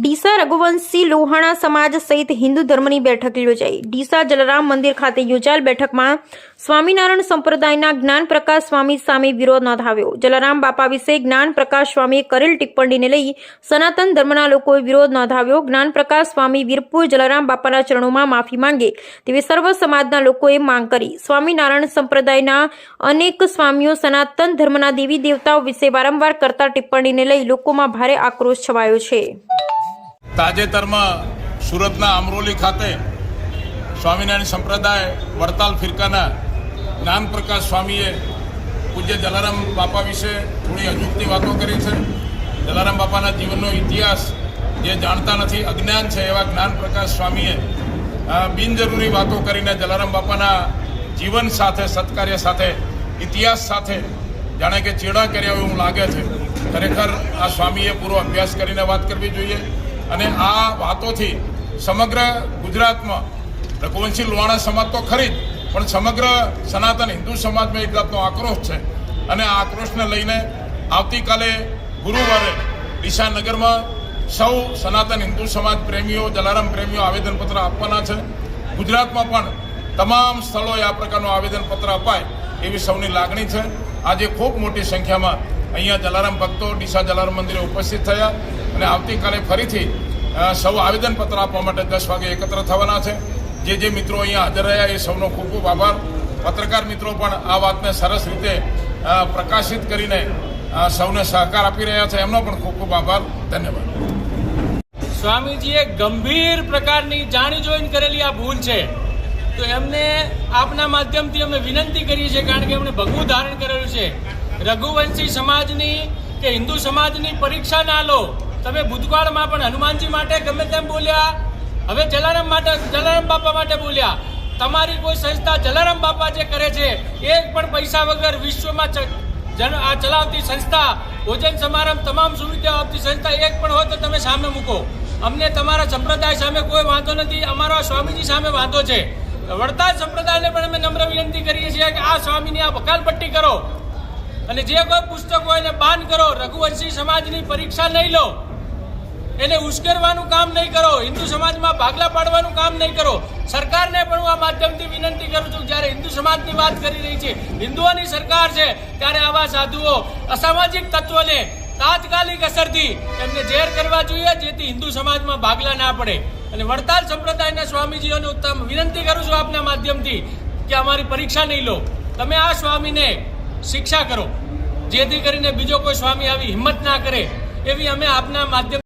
ડીસા રઘુવંશી લોહાણા સમાજ સહિત હિન્દુ ધર્મની બેઠક યોજાઈ. ડીસા જલારામ મંદિર ખાતે યોજાયેલ બેઠકમાં સ્વામિનારાયણ સંપ્રદાયના જ્ઞાન પ્રકાશ સ્વામી સામે વિરોધ નોંધાવ્યો. જલારામ બાપા વિશે જ્ઞાન પ્રકાશ સ્વામીએ કરેલ ટિપ્પણીને લઈ સનાતન ધર્મના લોકોએ વિરોધ નોંધાવ્યો. જ્ઞાન પ્રકાશ સ્વામી વીરપુર જલારામ બાપાના ચરણોમાં માફી માંગે તેવી સર્વ સમાજના લોકોએ માંગ કરી. સ્વામિનારાયણ સંપ્રદાયના અનેક સ્વામીઓ સનાતન ધર્મના દેવી દેવતાઓ વિશે વારંવાર કરતા ટિપ્પણીને લઈ લોકોમાં ભારે આક્રોશ છવાયો છે. તાજેતરમાં સુરતના અમરોલી ખાતે સ્વામિનારાયણ સંપ્રદાય વડતાલ ફિરકાના જ્ઞાનપ્રકાશ સ્વામીએ પૂજ્ય જલારામ બાપા વિશે થોડી અજુકતી વાતો કરી છે. જલારામ બાપાના જીવનનો ઇતિહાસ જે જાણતા નથી, અજ્ઞાન છે એવા જ્ઞાનપ્રકાશ સ્વામીએ બિનજરૂરી વાતો કરીને જલારામ બાપાના જીવન સાથે, સત્કાર્ય સાથે, ઇતિહાસ સાથે જાણે કે ચેડા કર્યા એવું લાગે છે. ખરેખર આ સ્વામીએ પૂરો અભ્યાસ કરીને વાત કરવી જોઈએ. અને આ વાતોથી સમગ્ર ગુજરાતમાં રઘુવંશી લોહાણા સમાજ તો ખરી જ, પણ સમગ્ર સનાતન હિન્દુ સમાજમાં એક જાતનો આક્રોશ છે. અને આ આક્રોશને લઈને આવતીકાલે ગુરુવારે ડીસાનગરમાં સૌ સનાતન હિન્દુ સમાજ પ્રેમીઓ, જલારામ પ્રેમીઓ આવેદનપત્ર આપવાના છે. ગુજરાતમાં પણ તમામ સ્થળોએ આ પ્રકારનું આવેદનપત્ર અપાય એવી સૌની લાગણી છે. આજે ખૂબ મોટી સંખ્યામાં અહીંયા જલારામ ભક્તો ડીસા જલારામ મંદિરે ઉપસ્થિત થયા. અને આવતીકાલે ફરીથી સૌ આવેદનપત્ર આપવા માટે દસ વાગે એકત્ર થવાના છે. જે જે મિત્રો અહીંયા હાજર રહ્યા, એ સૌનો ખૂબ ખૂબ આભાર. પત્રકાર મિત્રો પણ આ વાતને સરસ રીતે પ્રકાશિત કરીને સૌને સહકાર આપી રહ્યા છે. એમનો પણ ખૂબ ખૂબ આભાર. ધન્યવાદ. સ્વામીજીએ ગંભીર પ્રકારની જાણી જોઈને કરેલી આ ભૂલ છે. તો એમને આપના માધ્યમથી અમે વિનંતી કરીએ છીએ, કારણ કે એમણે ભગવું ધારણ કરેલું છે. રઘુવંશી સમાજની કે હિન્દુ સમાજની પરીક્ષા ના લો તમે ભૂતકાળમાં પણ હનુમાનજી માટે ગમે તેમ બોલ્યા, હવે જલારામ માટે, જલારામ બાપા માટે બોલ્યા. તમારી કોઈ સંસ્થા જલારામ બાપા જે કરે છે એક પણ પૈસા વગર વિશ્વમાં જન, આ ચલાવતી સંસ્થા, ભોજન સમારંભ તમામ સુવિધાઓ આપતી સંસ્થા એક પણ હોય તો તમે સામે મૂકો. અમને તમારા સંપ્રદાય સામે કોઈ વાંધો નથી, અમારા સ્વામીજી સામે વાંધો છે. વડતાલ સંપ્રદાયને પણ અમે નમ્ર વિનંતી કરીએ છીએ કે આ સ્વામીની આ વકાલપટ્ટી કરો. અને જે કોઈ પુસ્તક હોય એને બાન કરો, રઘુવંશી સમાજની પરીક્ષા નહીં લો. એને ઉશ્કેરવાનું કામ નહીં કરો. હિન્દુ સમાજમાં ભાગલા પાડવાનું કામ નહીં કરો. સરકારને પણ હું આ માધ્યમથી વિનંતી કરું છું, જ્યારે હિન્દુ સમાજની વાત કરી રહી છે, હિન્દુઓની સરકાર છે, ત્યારે આવા સાધુઓ, અસામાજિક તત્વોને તાત્કાલિક અસરથી એમને ઝેર કરવા જોઈએ, જેથી હિન્દુ સમાજમાં ભાગલા ના પડે. અને વડતાલ સંપ્રદાયના સ્વામીજીઓને ઉત્તમ વિનંતી કરું છું આપના માધ્યમથી કે અમારી પરીક્ષા નહીં લો. તમે આ સ્વામીને શિક્ષા કરો, જેથી કરીને બીજો કોઈ સ્વામી આવી હિંમત ના કરે, એવી અમે આપના માધ્યમ